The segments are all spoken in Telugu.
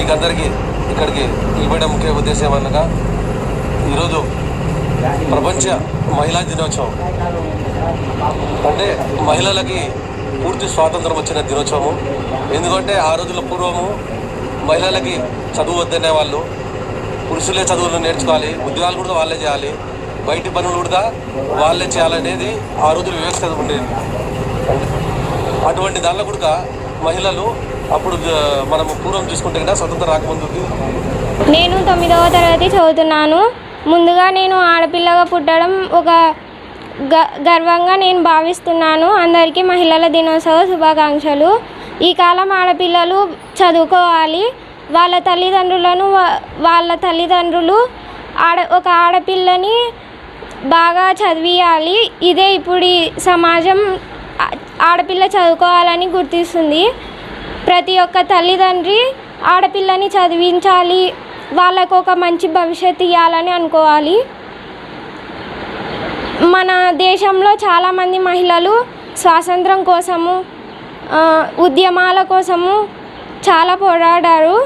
మీకు అందరికీ ఇక్కడికి ఇవ్వడం ముఖ్య ఉద్దేశం అనగా ఈరోజు ప్రపంచ మహిళా దినోత్సవం. అంటే మహిళలకి పూర్తి స్వాతంత్రం వచ్చిన దినోత్సవము. ఎందుకంటే ఆ రోజుల పూర్వము మహిళలకి చదువు వద్దనే వాళ్ళు పురుషులే చదువులు నేర్చుకోవాలి ఉద్యోగాలు కూడా వాళ్ళే చేయాలి బయటి పనులు కూడా వాళ్ళే చేయాలనేది ఆ రోజు వివక్షత ఉండేది. అటువంటి దానిలో కూడా మహిళలు అప్పుడు మనము పూర్వం చూసుకుంటే కదా స్వతంత్రం రాకముందుకి నేను తొమ్మిదవ తరగతి చదువుతున్నాను. ముందుగా నేను ఆడపిల్లగా పుట్టడం ఒక గ గర్వంగా నేను భావిస్తున్నాను. అందరికీ మహిళల దినోత్సవ శుభాకాంక్షలు. ఈ కాలం ఆడపిల్లలు చదువుకోవాలి. వాళ్ళ తల్లిదండ్రులను వాళ్ళ తల్లిదండ్రులు ఆడ ఒక ఆడపిల్లని బాగా చదివియాలి. ఇదే ఇప్పుడు సమాజం ఆడపిల్ల చదువుకోవాలని గుర్తిస్తుంది. ప్రతి ఒక్క తల్లిదండ్రి ఆడపిల్లని చదివించాలి. వాళ్ళకు ఒక మంచి భవిష్యత్తు ఇవ్వాలని అనుకోవాలి. మన దేశంలో చాలామంది మహిళలు స్వాతంత్రం కోసము ఉద్యమాల కోసము చాలా పోరాడారు.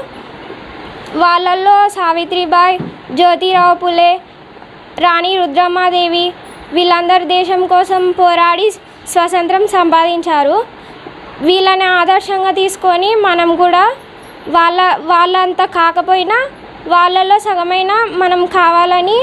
వాళ్ళల్లో సావిత్రిబాయ్ జ్యోతిరావు పులే రాణి రుద్రమ్మాదేవి వీళ్ళందరూ దేశం కోసం పోరాడి స్వాతంత్రం సంపాదించారు. వీళ్ళని ఆదర్శంగా తీసుకొని మనం కూడా వాళ్ళ వాళ్ళంతా కాకపోయినా వాళ్ళలో సగమైన మనం కావాలని